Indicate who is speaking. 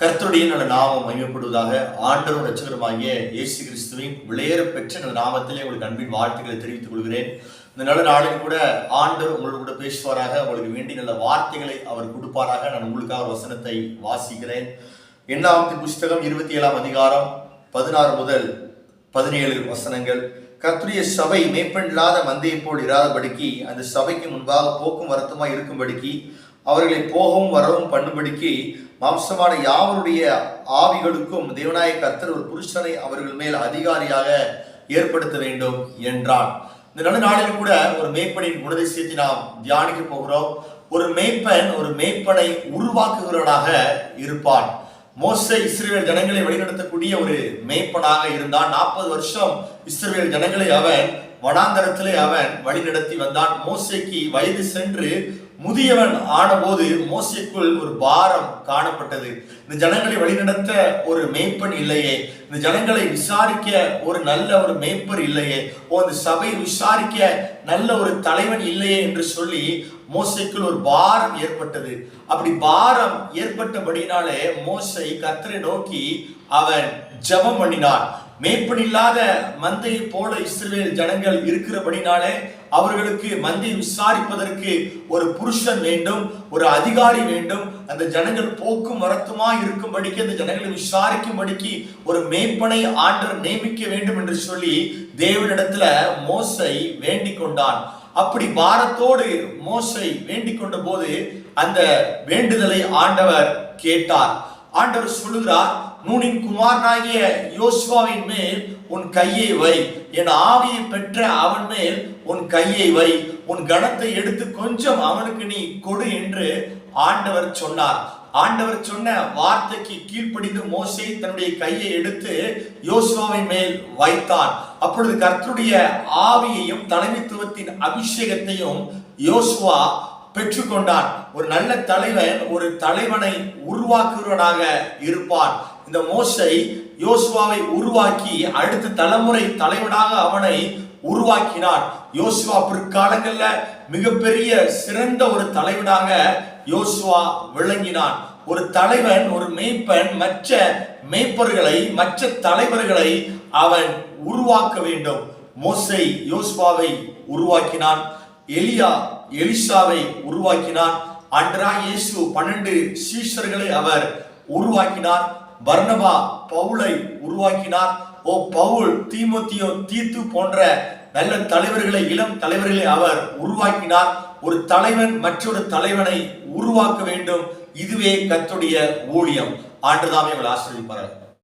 Speaker 1: கர்த்தருடைய நல்ல நாமம் மையப்படுவதாக ஆண்டவரும் ரட்சகருமாகிய இயேசு கிறிஸ்துவின் விளையேற பெற்ற நல்ல நாமத்திலே உங்களுக்கு அன்பின் வாழ்த்துக்களை தெரிவித்துக் கொள்கிறேன். இந்த நல்ல நாளில் கூட ஆண்டவர் உங்களோட கூட பேசுவாராக உங்களுக்கு வேண்டிய நல்ல வார்த்தைகளை அவர் கொடுப்பாராக. நான் உங்களுக்காக வசனத்தை வாசிக்கிறேன். எண்ணாமத்தின் புஸ்தகம் இருபத்தி ஏழாம் அதிகாரம் பதினாறு முதல் பதினேழு வசனங்கள். கர்த்துடைய சபை மேற்பெண்ணில்லாத மந்தையை போல் இராதபடிக்கு அந்த சபைக்கு முன்பாக போக்கும் வரத்துமாய் இருக்கும்படிக்கு அவர்களை போகவும் வரவும் பண்ணும்படிக்கு மாம்சமான யாவருடைய ஆவிகளுக்கும் தேவநாயக கர்த்தர் ஒரு புருஷனை அவர்கள் மேல் அதிகாரியாக ஏற்படுத்த வேண்டும் என்றான். இந்த நல்ல நாளில் கூட ஒரு மேய்ப்பனின் குணதிசயத்தை நாம் தியானிக்க போகிறோம். ஒரு மேய்ப்பன் ஒரு மேய்ப்பனை உருவாக்குகிறவனாக இருப்பான். மோச இஸ்ரேல் ஜனங்களை வழிநடத்தக்கூடிய ஒரு மேய்ப்பனாக இருந்தான். நாற்பது வருஷம் இஸ்ரேல் ஜனங்களை அவன் வனாந்தரத்திலே அவன் வழிநடத்தி வந்தான். மோசைக்கு வயது சென்று முதியவன் ஆனபோது மோசைக்குள் ஒரு பாரம் காணப்பட்டது. இந்த ஜனங்களை வழிநடத்த ஒரு மேய்ப்பன் இல்லையே. இந்த ஜனங்களை விசாரிக்க ஒரு நல்ல ஒரு மேய்ப்பர் இல்லையே. ஓ இந்த சபை விசாரிக்க நல்ல ஒரு தலைவன் இல்லையே என்று சொல்லி மோசைக்குள் ஒரு பாரம் ஏற்பட்டது. அப்படி பாரம் ஏற்பட்டபடினாலே மோசை கத்தரை நோக்கி அவன் ஜெபம் பண்ணினான். மேய்ப்பன் இல்லாத மந்தையை போல இஸ்ரேல் ஜனங்கள் இருக்கிறபடினாலே அவர்களுக்கு மந்தை விசாரிப்பதற்கு ஒரு புருஷன் வேண்டும் ஒரு அதிகாரி வேண்டும். அந்த ஜனங்கள் போக்கும் வரத்துமா இருக்கும்படிக்கு அந்த ஜனங்களை விசாரிக்கும்படிக்கு ஒரு மேய்ப்பனை ஆண்டவர் நியமிக்க வேண்டும் என்று சொல்லி தேவனிடத்துல மோசை வேண்டிக் கொண்டான். அப்படி பாரத்தோடு மோசை வேண்டிக் கொண்ட போது அந்த வேண்டுதலை ஆண்டவர் கேட்டார். ஆண்டவர் சொல்லுகிறார் நூனின் குமாரனாகிய யோசுவாவின் மேல் உன் கையை வை. என் ஆவியை பெற்ற அவன் மேல் உன் கையை வை. உன் கணத்தை எடுத்து கொஞ்சம் அவனுக்கு நீ கொடு என்று ஆண்டவர் சொன்னார். ஆண்டவர் சொன்ன வார்த்தைக்கு கீழ்ப்படிந்து மோசே தன்னுடைய கையை எடுத்து யோசுவாவின் மேல் வைத்தான். அப்பொழுது கர்த்தருடைய ஆவியையும் தலைமைத்துவத்தின் அபிஷேகத்தையும் யோசுவா பெற்றுக்கொண்டான் ஒரு நல்ல தலைவன் ஒரு தலைவனை உருவாக்குகிறவனாக இருப்பான். இந்த மோசை யோசுவாவை உருவாக்கி அடுத்த தலைமுறை தலைவனாக அவனை உருவாக்கினான் யோசுவா பிற்காலங்கள்ல மிகப்பெரிய சிறந்த ஒரு தலைவனாக யோசுவா விளங்கினான். ஒரு தலைவன் ஒரு மேய்ப்பன் மற்ற மேய்ப்பர்களை மற்ற தலைவர்களை அவன் உருவாக்க வேண்டும். மோசை யோசுவாவை உருவாக்கினான். எலியா எலிசாவை உருவாக்கினான். அன்றா இயேசு பன்னெண்டு சீஷர்களை அவர் உருவாக்கினார். பர்ணபா பவுலை உருவாக்கினார். ஓ பவுல் தீமோத்தியோ தீத்து போன்ற நல்ல தலைவர்களை இளம் தலைவர்களை அவர் உருவாக்கினார். ஒரு தலைவன் மற்றொரு தலைவனை உருவாக்க வேண்டும். இதுவே கத்துடைய ஊழியம். ஆண்டுதான் அவள் ஆசிரியப்பார்கள்